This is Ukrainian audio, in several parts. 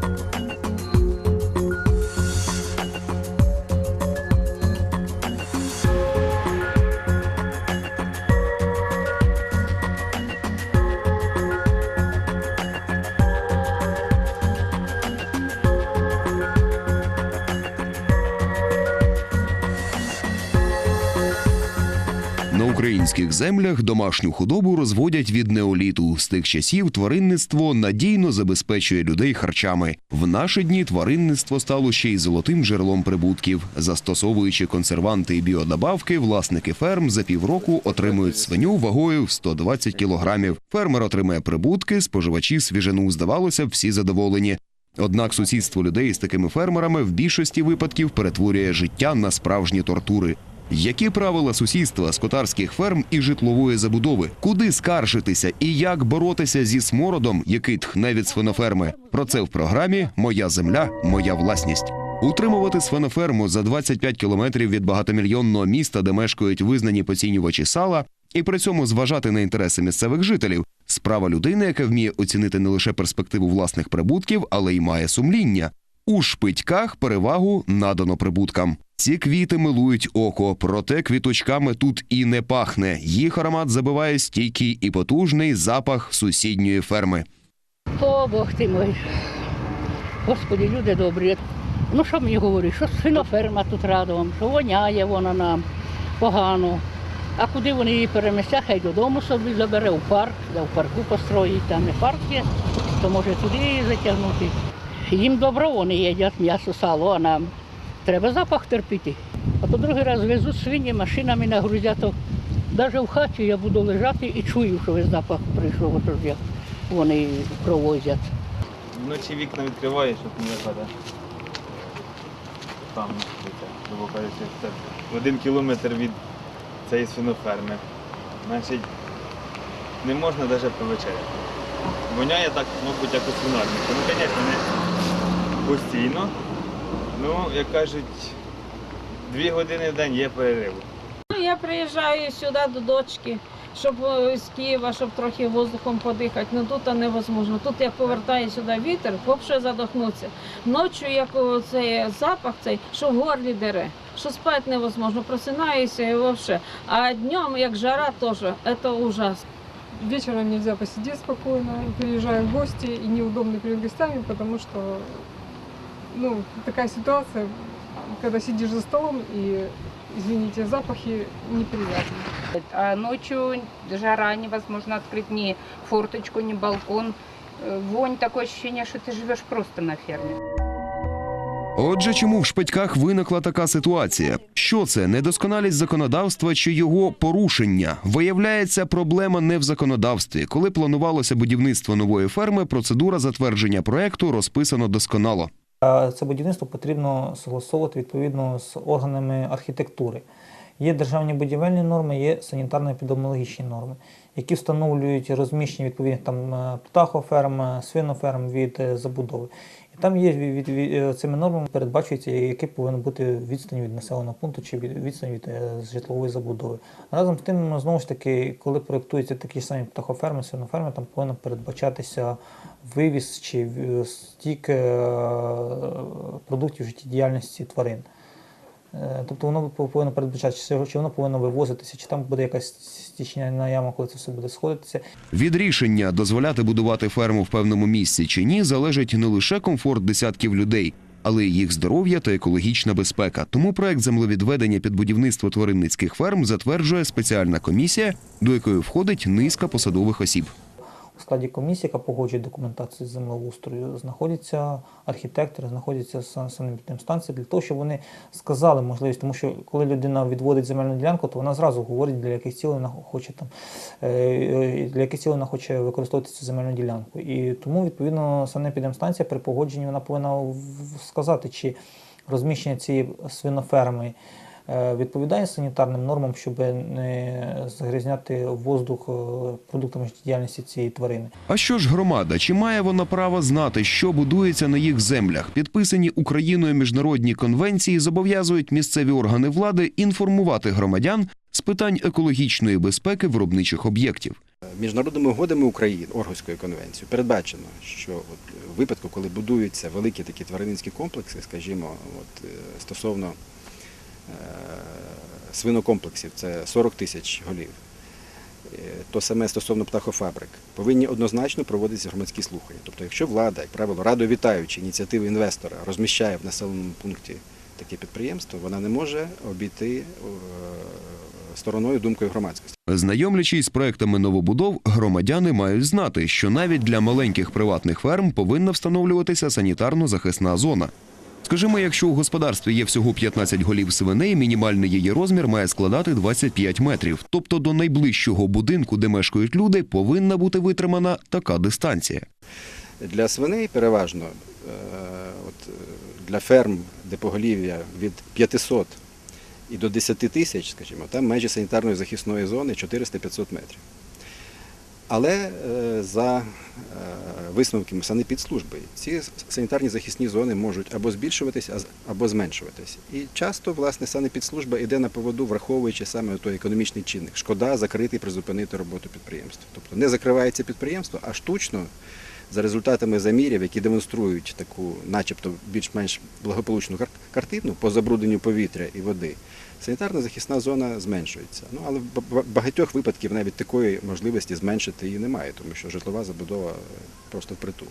Thank you. На українських землях домашню худобу розводять від неоліту. З тих часів тваринництво надійно забезпечує людей харчами. В наші дні тваринництво стало ще й золотим джерелом прибутків. Застосовуючи консерванти і біодобавки, власники ферм за півроку отримують свиню вагою в 120 кілограмів. Фермер отримує прибутки, споживачі свіжину. Здавалося, всі задоволені. Однак сусідство людей з такими фермерами в більшості випадків перетворює життя на справжні тортури. Які правила сусідства скотарських ферм і житлової забудови? Куди скаржитися і як боротися зі смородом, який тхне від свиноферми? Про це в програмі Моя земля, моя власність. Утримувати свиноферму за 25 кілометрів від багатомільйонного міста, де мешкають визнані поцінювачі сала, і при цьому зважати на інтереси місцевих жителів. Справа людини, яка вміє оцінити не лише перспективу власних прибутків, але й має сумління. У шпитьках перевагу надано прибуткам. Ці квіти милують око, проте квіточками тут і не пахне. Їх аромат забиває стійкий і потужний запах сусідньої ферми. О, Бог ти мой. Господи, люди добрі. Ну що мені говорить, що свиноферма тут радом, що воняє вона нам погано. А куди вони її перемістять, хай додому собі забере в парк, де в парку построїть, там і парк є, то може туди її затягнути. Їм добро вони їдять м'ясо, сало, а нам треба запах терпіти. А то другий раз везуть свині машинами нагрузять, то навіть в хаті я буду лежати і чую, що весь запах прийшов, отож як вони провозять. Вночі вікна відкриваєш, щоб не випаде. Там, грубо це один кілометр від цієї свиноферми. Значить, не можна навіть повечеряти. Воняє так, мабуть, як у свинарнику. Ну, звісно, не постійно. Ну, як кажуть, дві години в день є перерив. Ну, Я приїжджаю сюди до дочки, щоб е, з Києва, щоб трохи воздухом подихати. Ну тут невозможно. Тут як повертає сюди вітер, взагалі задохнуться. Ночі, як цей запах, цей, що в горлі дере, що спати невозможно, просинаюся і взагалі. А днем, як жара, теж, це ужасно. Вечером нельзя посидеть спокойно, приезжаем в гости и неудобно перед гостями, потому что ну, такая ситуация, когда сидишь за столом и, извините, запахи неприятные. А ночью жара, невозможно открыть ни форточку, ни балкон. Э, Вонь, такое ощущение, что ты живешь просто на ферме. Отже, чому в шпитьках виникла така ситуація? Що це недосконалість законодавства чи його порушення? Виявляється, проблема не в законодавстві. Коли планувалося будівництво нової ферми, процедура затвердження проекту розписано досконало. А Це будівництво потрібно согласовувати відповідно з органами архітектури. Є державні будівельні норми, є санітарно-епідеміологічні норми, які встановлюють розміщення відповідних там е, птахоферм, е, свиноферм від е, забудови. Там є від, від, е, цими нормами передбачується, який повинен бути відстань від населеного пункту чи від відстань від е, житлової забудови. Разом з тим, ну, знову ж таки, коли проєктуються такі ж самі птахоферми, свиноферми, там повинен передбачатися вивіз чи в- стік е, продуктів життєдіяльності тварин. Е, Тобто воно повинно передбачатися, чи воно повинно вивозитися, чи там буде якась стічняна яма, коли це все буде сходитися. Від рішення дозволяти будувати ферму в певному місці чи ні залежить не лише комфорт десятків людей, але й їх здоров'я та екологічна безпека. Тому проект землевідведення під будівництво тваринницьких ферм затверджує спеціальна комісія, до якої входить низка посадових осіб. У складі комісії, яка погоджує документацію з землеустрою, знаходяться архітектори, знаходяться сан- санепідемстанції для того, щоб вони сказали можливість, тому що коли людина відводить земельну ділянку, то вона зразу говорить, для яких цілей вона хоче там е, е, для яких цілей вона хоче використовувати цю земельну ділянку. І тому відповідно санепідемстанція при погодженні вона повинна в- в- сказати, чи розміщення цієї свиноферми відповідає санітарним нормам, щоб не загрізняти воздух е, продуктами життєдіяльності цієї тварини. А що ж громада? Чи має вона право знати, що будується на їх землях? Підписані Україною міжнародні конвенції зобов'язують місцеві органи влади інформувати громадян з питань екологічної безпеки виробничих об'єктів. Міжнародними угодами України, Оргуською конвенцією, передбачено, що от в випадку, коли будуються великі такі тваринницькі комплекси, скажімо, от, е, стосовно е, свинокомплексів, це 40 тисяч голів, е, то саме стосовно птахофабрик, повинні однозначно проводитися громадські слухання. Тобто, якщо влада, як правило, радо вітаючи ініціативи інвестора, розміщає в населеному пункті таке підприємство, вона не може обійти е, стороною думкою громадськості. Знайомлячись з проектами новобудов, громадяни мають знати, що навіть для маленьких приватних ферм повинна встановлюватися санітарно-захисна зона. Скажімо, якщо у господарстві є всього 15 голів свиней, мінімальний її розмір має складати 25 метрів. Тобто до найближчого будинку, де мешкають люди, повинна бути витримана така дистанція. Для свиней переважно е, от, е, для ферм, де поголів'я від 500 і до 10 тисяч, скажімо, там межі санітарної захисної зони 400-500 метрів. Але е, за е, висновками санепідслужби ці санітарні захисні зони можуть або збільшуватися, або зменшуватися. І часто, власне, санепідслужба йде на поводу, враховуючи саме той економічний чинник. Шкода закрити і призупинити роботу підприємства. Тобто не закривається підприємство, а штучно за результатами замірів, які демонструють таку, начебто, більш-менш благополучну кар- картину по забрудненню повітря і води, санітарна захисна зона зменшується. Ну, але в ба- багатьох випадків навіть такої можливості зменшити її немає, тому що житлова забудова е, просто впритул.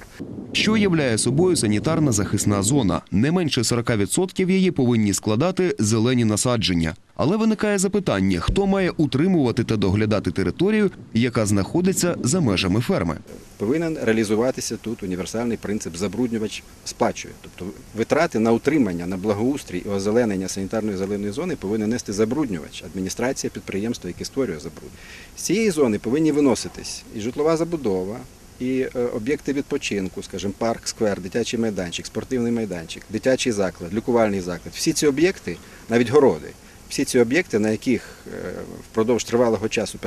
Що являє собою санітарна захисна зона? Не менше 40% її повинні складати зелені насадження. Але виникає запитання, хто має утримувати та доглядати територію, яка знаходиться за межами ферми. Повинен реалізуватися тут універсальний принцип забруднювач сплачує. Тобто витрати на утримання, на благоустрій і озеленення санітарної зеленої зони повинен нести забруднювач, адміністрація підприємства, яке створює забруднення. З цієї зони повинні виноситись і житлова забудова, і е, об'єкти відпочинку, скажімо, парк, сквер, дитячий майданчик, спортивний майданчик, дитячий заклад, лікувальний заклад. Всі ці об'єкти, навіть городи, всі ці об'єкти, на яких е, впродовж тривалого часу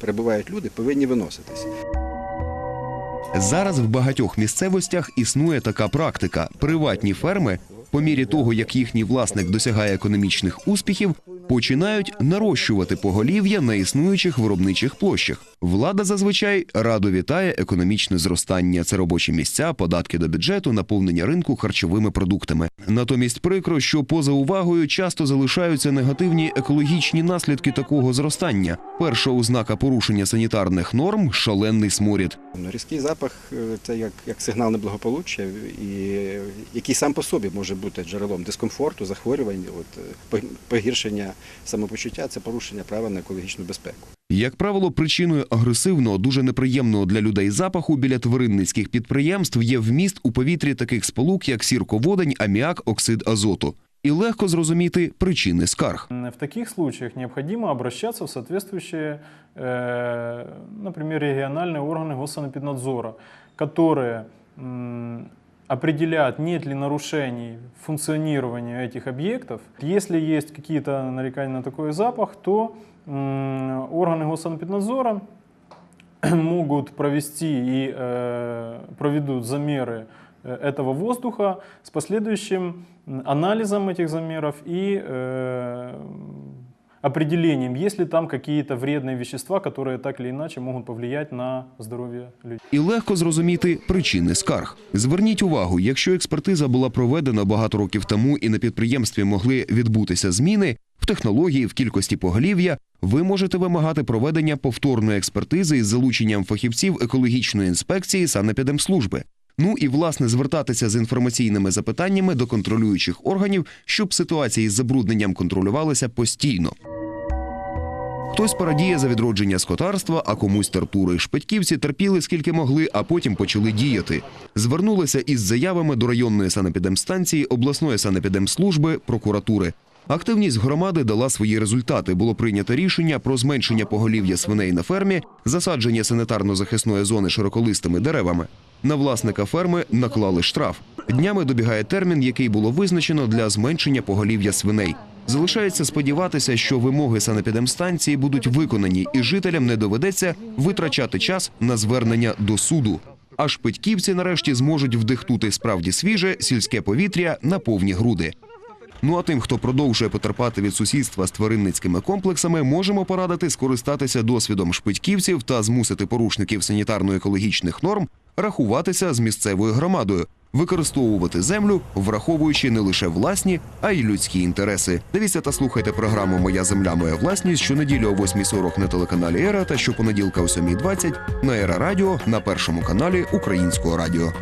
перебувають люди, повинні виноситись. Зараз в багатьох місцевостях існує така практика: приватні ферми, по мірі того, як їхній власник досягає економічних успіхів, починають нарощувати поголів'я на існуючих виробничих площах. Влада зазвичай радо вітає економічне зростання. Це робочі місця, податки до бюджету, наповнення ринку харчовими продуктами. Натомість прикро, що поза увагою часто залишаються негативні екологічні наслідки такого зростання. Перша ознака порушення санітарних норм шалений сморід. Різкий запах це як, сигнал неблагополуччя, і який сам по собі може бути джерелом дискомфорту, захворювань, от, е, по- погіршення самопочуття це порушення права на екологічну безпеку. Як правило, причиною агресивного, дуже неприємного для людей запаху біля тваринницьких підприємств є вміст у повітрі таких сполук, як сірководень, аміак, оксид азоту. І легко зрозуміти причини скарг. В таких случаях необходимо обращаться в соответствующие, э, например, региональные органы госсанэпиднадзора, которые определяют, нет ли нарушений функционирования этих объектов. Если есть какие-то нарекания на такой запах, то органы госсанэпиднадзора могут провести и э, проведут замеры э, этого воздуха с последующим анализом этих замеров и э, определением, есть ли там какие-то вредные вещества, которые так или иначе могут повлиять на здоровье людей. І легко зрозуміти причини скарг. Зверніть увагу, якщо експертиза була проведена багато років тому і на підприємстві могли відбутися зміни в технології, в кількості поголів'я, ви можете вимагати проведення повторної експертизи із залученням фахівців екологічної інспекції санепідемслужби. Ну і власне звертатися з інформаційними запитаннями до контролюючих органів, щоб ситуації з забрудненням контролювалися постійно. Хтось порадіє за відродження скотарства, а комусь тортури. Шпатьківці терпіли скільки могли, а потім почали діяти. Звернулися із заявами до районної санепідемстанції, обласної санепідемслужби, прокуратури. Активність громади дала свої результати. Було прийнято рішення про зменшення поголів'я свиней на фермі, засадження санітарно-захисної зони широколистими деревами. На власника ферми наклали штраф. Днями добігає термін, який було визначено для зменшення поголів'я свиней. Залишається сподіватися, що вимоги санепідемстанції будуть виконані, і жителям не доведеться витрачати час на звернення до суду. А питьківці нарешті зможуть вдихнути справді свіже сільське повітря на повні груди. Ну а тим, хто продовжує потерпати від сусідства з тваринницькими комплексами, можемо порадити скористатися досвідом шпитьківців та змусити порушників санітарно-екологічних норм рахуватися з місцевою громадою, використовувати землю, враховуючи не лише власні, а й людські інтереси. Дивіться та слухайте програму Моя земля, моя власність щонеділі о 8.40 на телеканалі Ера та щопонеділка о 7.20 на Ера Радіо на першому каналі Українського радіо.